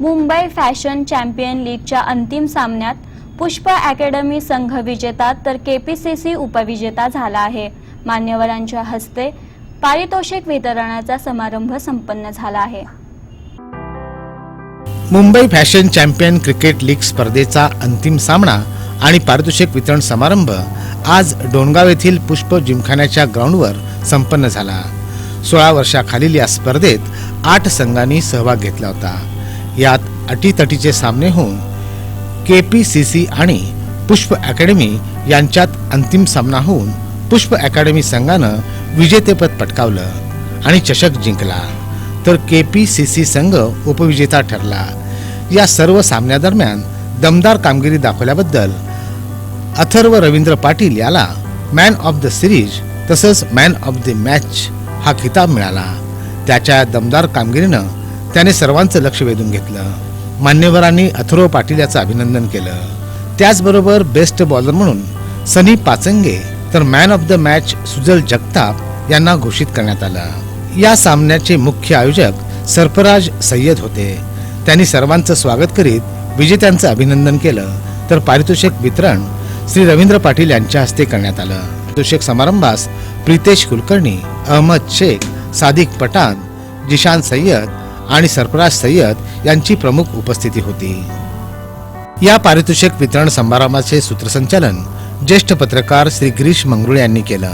Mumbai fashion champion लीगच्या अंतिम सामन्यात पुष्प अकॅडमी संघ विजेता तर केपीसीसी उपविजेता झाला आहे. मान्यवरांच्या हस्ते पारितोषिक वितरणाचा समारंभ संपन्न झाला आहे. Mumbai fashion champion cricket league स्पर्धेचा अंतिम सामना आणि पारितोषिक वितरण समारंभ आज डोणगाव येथील पुष्प जिमखान्याच्या ग्राउंडवर संपन्न झाला. सोळा वर्षाखालील या स्पर्धेत आठ संघांनी सहभाग घेतला होता. यात अटीतटीचे सामने होऊन के पी सी सी आणि पुष्प अकॅडमी यांच्यात अंतिम सामना होऊन पुष्प अकॅडमी संघानं विजेतेपद पटकावलं आणि चषक जिंकला. तर के पी सी सी संघ उपविजेता ठरला. या सर्व सामन्यादरम्यान दमदार कामगिरी दाखवल्याबद्दल अथर्व रवींद्र पाटील याला मॅन ऑफ द सिरीज तसंच मॅन ऑफ द मॅच हा किताब मिळाला. त्याच्या दमदार कामगिरीनं त्याने सर्वांचं लक्ष वेधून घेतलं. मान्यवरांनी अथर्व पाटील याचं अभिनंदन केलं. त्याचबरोबर बेस्ट बॉलर म्हणून सनी पाचंगे तर man of the match Sujal Jagtap यांना घोषित करण्यात आलं. या सामन्याचे मुख्य आयोजक सरफराज सय्यद होते. त्यांनी सर्वांचं स्वागत करीत विजेत्यांचं अभिनंदन केलं. तर पारितोषिक वितरण श्री रवींद्र पाटील यांच्या हस्ते करण्यात आलं. पारितोषिक समारंभास प्रितेश कुलकर्णी अहमद शेख सादिक पठाण जिशान सय्यद आणि सरफराज सय्यद यांची प्रमुख उपस्थिती होती. या पारितोषिक वितरण समारंभाचे सूत्रसंचालन ज्येष्ठ पत्रकार श्री गिरीश मंगरुळे यांनी केलं.